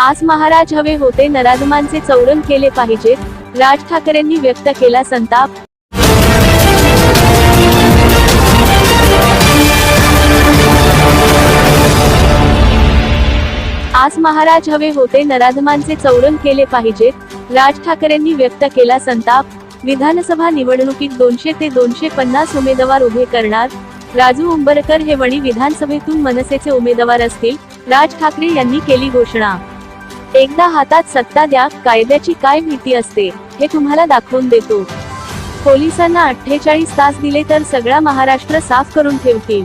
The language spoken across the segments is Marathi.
आज महाराज हवे होते नराधमांचे चौरण केले पाहिजेत राज ठाकरेंनी व्यक्त केला संताप. आज महाराज हवे होते नराधमांचे चौरण केले पाहिजेत राज ठाकरेंनी व्यक्त केला संताप. विधानसभा निवडणुकीत दोनशे ते दोनशे पन्नास उमेदवार उभे करणार राजू उंबरकर हे वणी विधानसभेतून मनसेचे उमेदवार असतील राज ठाकरे यांनी केली घोषणा. एकदा हातात सत्ता द्या कायद्याची काय भीती असते हे तुम्हाला दाखवून देतो. पोलिसांना अठ्ठेचाळीस तास दिले तर सगळा महाराष्ट्र साफ करून ठेवतील.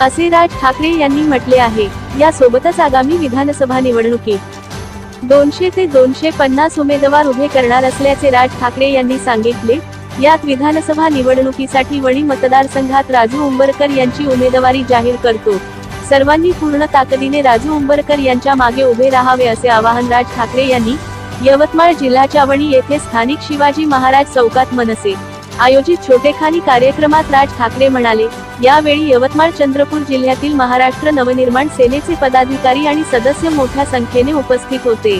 असे राज ठाकरे यांनी म्हटले आहे. यासोबतच आगामी विधानसभा निवडणुकीत दोनशे ते दोनशे पन्नास उमेदवार उभे करणार असल्याचे राज ठाकरे यांनी सांगितले. यात विधानसभा निवडणुकीसाठी वणी मतदारसंघात राजू उंबरकर यांची उमेदवारी जाहीर करतो. सर्वांनी पूर्ण ताकदीने राजू उंबरकर यांच्या मागे उभे राहावे असे आवाहन राज ठाकरे यांनी यवतमाळ जिल्ह्याच्या वणी येथे स्थानिक शिवाजी महाराज चौकात मनसे आयोजित छोटेखानी कार्यक्रमात राज ठाकरे म्हणाले यावेळी यवतमाळ चंद्रपूर जिल्ह्यातील महाराष्ट्र नवनिर्माण सेनेचे पदाधिकारी आणि सदस्य मोठ्या संख्येने उपस्थित होते.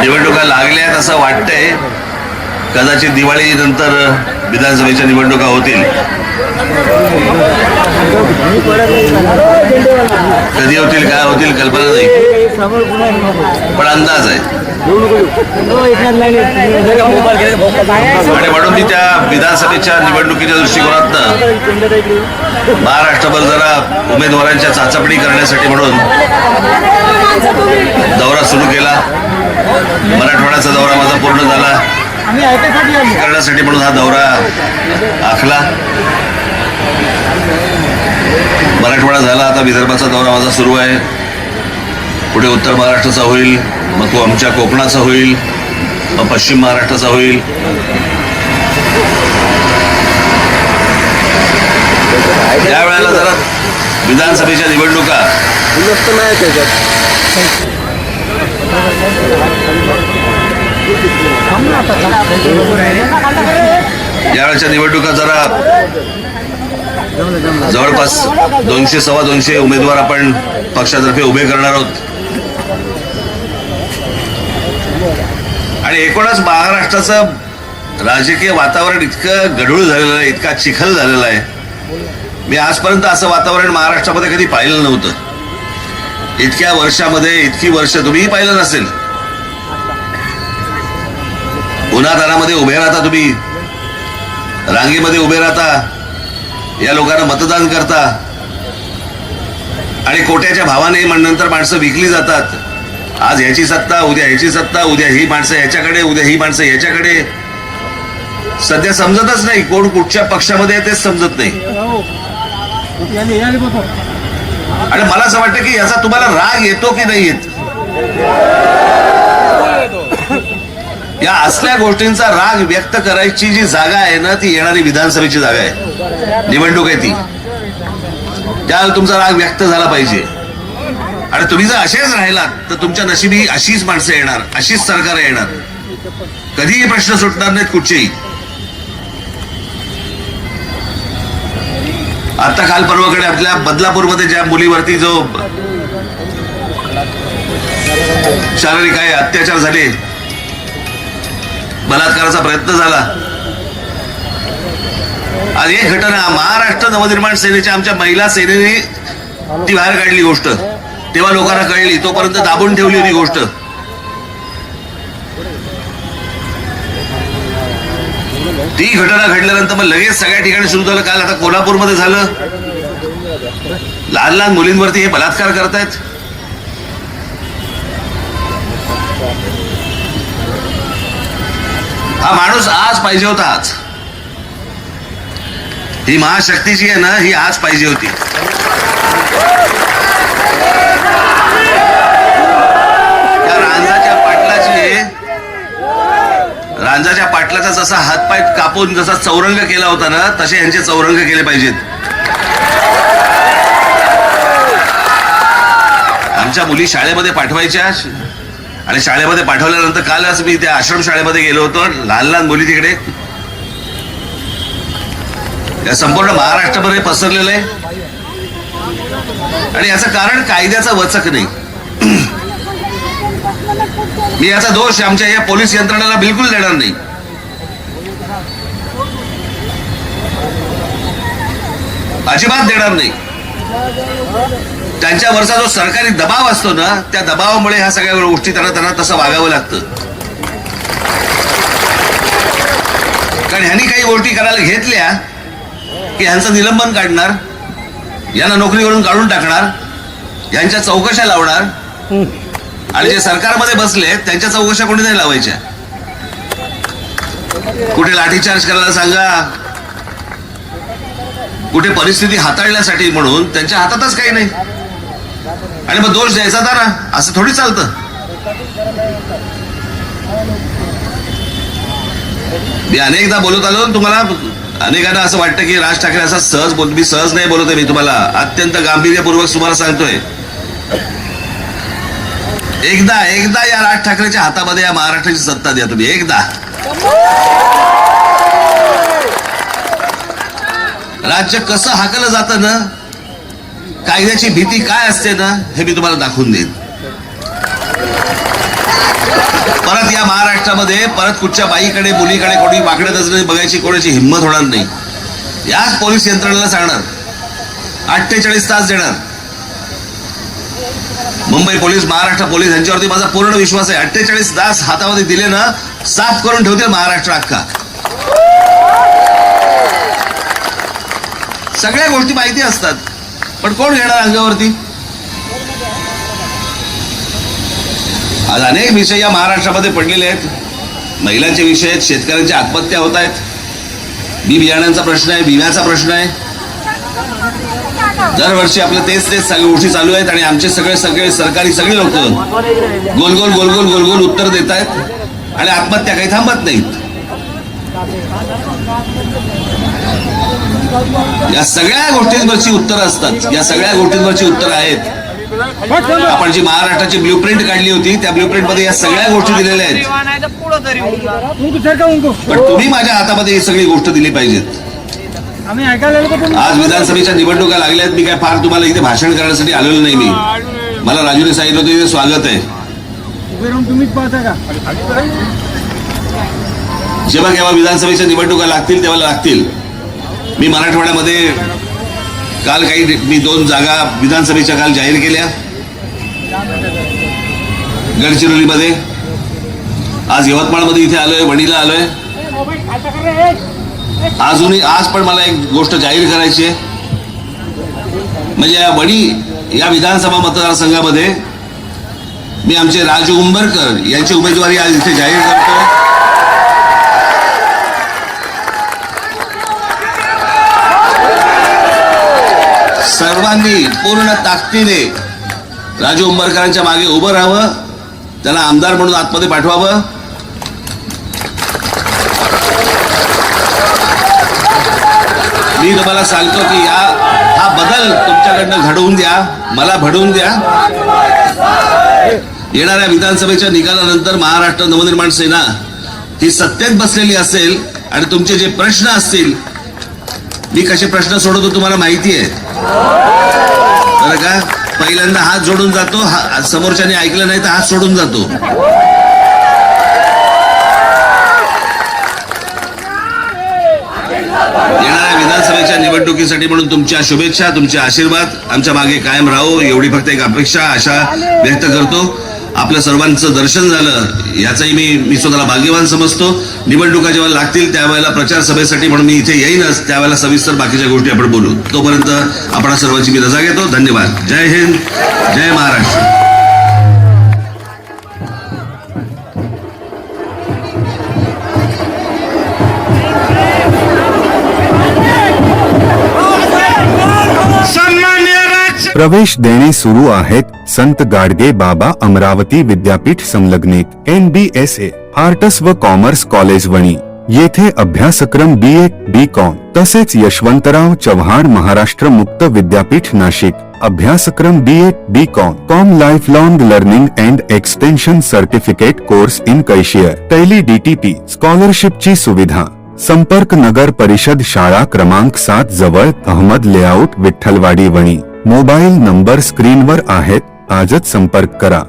निवडणुका लागल्यात असं वाटतंय. कदाचित दिवाळी नंतर विधानसभेच्या निवडणुका होतील. कधी होतील काय होतील कल्पना नाही. पण अंदाज आहे. आणि म्हणून मी त्या विधानसभेच्या निवडणुकीच्या दृष्टिकोनातनं महाराष्ट्रभर जरा उमेदवारांच्या चाचपणी करण्यासाठी म्हणून दौरा सुरू केला. मराठवाड्याचा दौरा माझा पूर्ण झाला. करण्यासाठी म्हणून हा दौरा आखला. मराठवाडा झाला आता विदर्भाचा दौरा माझा सुरू आहे. पुढे उत्तर महाराष्ट्राचा होईल मग तो आमच्या कोकणाचा होईल मग पश्चिम महाराष्ट्राचा होईल. त्या वेळेला जरा विधानसभेच्या निवडणुका. यावेळेच्या निवडणुका जरा जवळपास दोनशे सव्वा दोनशे उमेदवार आपण पक्षातर्फे उभे करणार आहोत. आणि एकूणच महाराष्ट्राचं राजकीय वातावरण इतकं गढूळ झालेलं आहे इतका चिखल झालेला आहे. मी आजपर्यंत असं वातावरण महाराष्ट्रामध्ये कधी पाहिलं नव्हतं. इतक्या वर्षामध्ये इतकी वर्ष तुम्हीही पाहिलं नसेल. उन्हातानामध्ये उभे राहता तुम्ही? रांगेमध्ये उभे राहता? या लोकांना मतदान करता? आणि कोट्याच्या भावाने म्हण- नंतर माणसं विकली जातात. आज ह्याची सत्ता उद्या ह्याची सत्ता उद्या ही माणसं ह्याच्याकडे उद्या ही माणसं ह्याच्याकडे. सध्या समजतच नाही कोण कुठच्या पक्षामध्ये आहे तेच समजत नाही. आणि मला असं वाटतं की याचा तुम्हाला राग येतो की नाही येत? या असल्या गोष्टींचा राग व्यक्त करायची जी जागा आहे ना ती येणारी विधानसभेची जागा आहे. निवडणूक आहे ती. त्यावेळेला तुमचा राग व्यक्त झाला पाहिजे. आणि तुम्ही जर असेच राहिलात तर तुमच्या नशिबी अशीच माणसं येणार अशीच सरकार येणार. कधीही प्रश्न सुटणार नाहीत कुठचेही. आता काल परवाकडे आपल्या बदलापूरमध्ये ज्या मुलीवरती जो शारीरिक काय अत्याचार झाले बलात्काराचा प्रयत्न झाला. आणि एक घटना महाराष्ट्र नवनिर्माण सेनेच्या आमच्या महिला सेनेने ती बाहेर काढली गोष्ट. तेव्हा लोकांना कळली तोपर्यंत दाबून ठेवली होती गोष्ट. ती घटना घडल्यानंतर मग लगेच सगळ्या ठिकाणी सुरू झालं. काल आता कोल्हापूरमध्ये झालं. लहान लहान मुलींवरती हे बलात्कार करतायत. हा माणूस आज पाहिजे होता आज. ही महाशक्ती जी आहे ना ही आज पाहिजे होती. त्या रांजाच्या पाटलाची रांजाच्या पाटलाचा जसा हातपाय कापून जसा चौरंग केला होता ना तसे यांचे चौरंग केले पाहिजेत. आमच्या मुली शाळेमध्ये पाठवायच्या आणि शाळेमध्ये पाठवल्यानंतर कालच मी त्या आश्रम शाळेमध्ये गेलो होतो लहान लहान मुली तिकडे. या संपूर्ण महाराष्ट्रामध्ये पसरलेलं आहे. आणि याचं कारण कायद्याचा वचक नाही. मी याचा दोष आमच्या या पोलीस यंत्रणेला बिलकुल देणार नाही. अजिबात देणार नाही. त्यांच्यावरचा जो सरकारी दबाव असतो ना त्या दबावामुळे ह्या सगळ्या गोष्टी त्यांना त्यांना तसं वागावं लागतं. कारण ह्यांनी काही गोष्टी करायला घेतल्या की ह्यांचं निलंबन काढणार यांना नोकरीवरून काढून टाकणार यांच्या चौकशा लावणार आणि जे सरकारमध्ये बसले त्यांच्या चौकशा कोणी नाही लावायच्या. कुठे लाठीचार्ज करायला सांगा. कुठे परिस्थिती हाताळण्यासाठी म्हणून त्यांच्या हातातच काही नाही. आणि मग दोष द्यायचा ना असं थोडी चालतं. मी अनेकदा बोलत आलो तुम्हाला अनेकांना असं वाटतं की राज ठाकरे असा सहज बोल मी सहज नाही बोलतोय मी तुम्हाला अत्यंत गांभीर्यपूर्वक तुम्हाला सांगतोय. एकदा एकदा या राज ठाकरेच्या हातामध्ये या महाराष्ट्राची सत्ता द्या तुम्ही एकदा. राज्य कसं हाकलं जातं ना कायद्याची भीती काय असते ना हे मी तुम्हाला दाखवून देईन. परत या महाराष्ट्रामध्ये परत कुठच्या बाईकडे मुलीकडे कोणी वाकडे नजरेने बघायची कोणाची हिंमत होणार नाही. याच पोलीस यंत्रणेला सांगणार. अठ्ठेचाळीस तास देणार. मुंबई पोलीस महाराष्ट्र पोलीस यांच्यावरती माझा पूर्ण विश्वास आहे. अठ्ठेचाळीस तास हातामध्ये दिले ना साफ करून ठेवतील महाराष्ट्र अख्खा. सगळ्या गोष्टी माहिती असतात. पण कोण घेणार अंगावरती? आज अनेक विषय या महाराष्ट्रामध्ये पडलेले आहेत. महिलांचे विषय आहेत शेतकऱ्यांच्या आत्महत्या होत आहेत. बी बियाण्यांचा प्रश्न आहे विम्याचा प्रश्न आहे. दरवर्षी आपलं तेच तेच सगळे गोष्टी चालू आहेत आणि आमचे सगळे सगळे सरकारी सगळे लोक गोल गोल गोलगोल उत्तर देत आहेत. आणि आत्महत्या काही थांबत नाहीत. या सगळ्या गोष्टींवरची उत्तर असतात. या सगळ्या गोष्टींवरची उत्तर आहेत. आपण जी महाराष्ट्राची ब्ल्यूप्रिंट काढली होती त्या ब्ल्यूप्रिंटमध्ये या सगळ्या गोष्टी दिलेल्या आहेत. पण तुम्ही माझ्या हातामध्ये ही सगळी गोष्ट दिली पाहिजेत. आज विधानसभेच्या निवडणुका आहेत. मी काय फार तुम्हाला इथे भाषण करण्यासाठी आलेलो नाही मी. मला राजूने सांगितलं होतं इथे स्वागत आहे. जेव्हा केव्हा विधानसभेच्या निवडणुका लागतील तेव्हा लागतील. मी मराठवाड्यामध्ये काल काही मी दोन जागा विधानसभेच्या काल जाहीर केल्या. गडचिरोलीमध्ये. आज यवतमाळमध्ये इथे आलोय वणीला आलोय. अजूनही आज पण मला एक गोष्ट जाहीर करायची आहे. म्हणजे या वणी या विधानसभा मतदारसंघामध्ये मी आमचे राजू उंबरकर यांची उमेदवारी आज इथे जाहीर करतो सर्वांनी पूर्ण ताकदीने राजू उंबरकरांच्या मागे उभं राहावं त्याला आमदार म्हणून आतमध्ये पाठवावं. मी तुम्हाला सांगतो की या हा बदल तुमच्याकडनं घडवून द्या मला घडवून द्या. येणाऱ्या विधानसभेच्या निकालानंतर महाराष्ट्र नवनिर्माण सेना ही सत्तेत बसलेली असेल आणि तुमचे जे प्रश्न असतील मी कसे प्रश्न सोडवतो तुम्हाला माहिती आहे बरं का? पहिल्यांदा हात जोडून जातो हा- समोरच्याने ऐकलं नाही तर हात सोडून जातो. येणाऱ्या विधानसभेच्या निवडणुकीसाठी म्हणून तुमच्या शुभेच्छा तुमचे आशीर्वाद. आमच्या मागे कायम राहू. एवढी फक्त एक अपेक्षा आशा व्यक्त करतो. आपल्या सर्वांचं दर्शन झालं याचाही मी मी स्वतःला भाग्यवान समजतो. निवडणुका जेव्हा लागतील त्यावेळेला प्रचार सभेसाठी म्हणून मी इथे येईनच त्यावेळेला सविस्तर बाकीच्या गोष्टी आपण बोलू. तोपर्यंत आपण सर्वांची मी रजा घेतो. धन्यवाद. जय हिंद जय महाराष्ट्र. प्रवेश देणे सुरू आहेत. संत गाडगे बाबा अमरावती विद्यापीठ संलग्नित N B S A arts व कॉमर्स कॉलेज वणी. येथे अभ्यासक्रम बी ए बी कॉम तसेच यशवंतराव चव्हाण महाराष्ट्र मुक्त विद्यापीठ नाशिक. अभ्यासक्रम B A B com com life long learning and extension certificate course in cashier Tally DTP स्कॉलरशिपची सुविधा. संपर्क नगर परिषद शाळा क्रमांक सात जवळ Ahmad layout Vitthalwadi Wani. Mobile number स्क्रीनवर आहेत आजच संपर्क करा.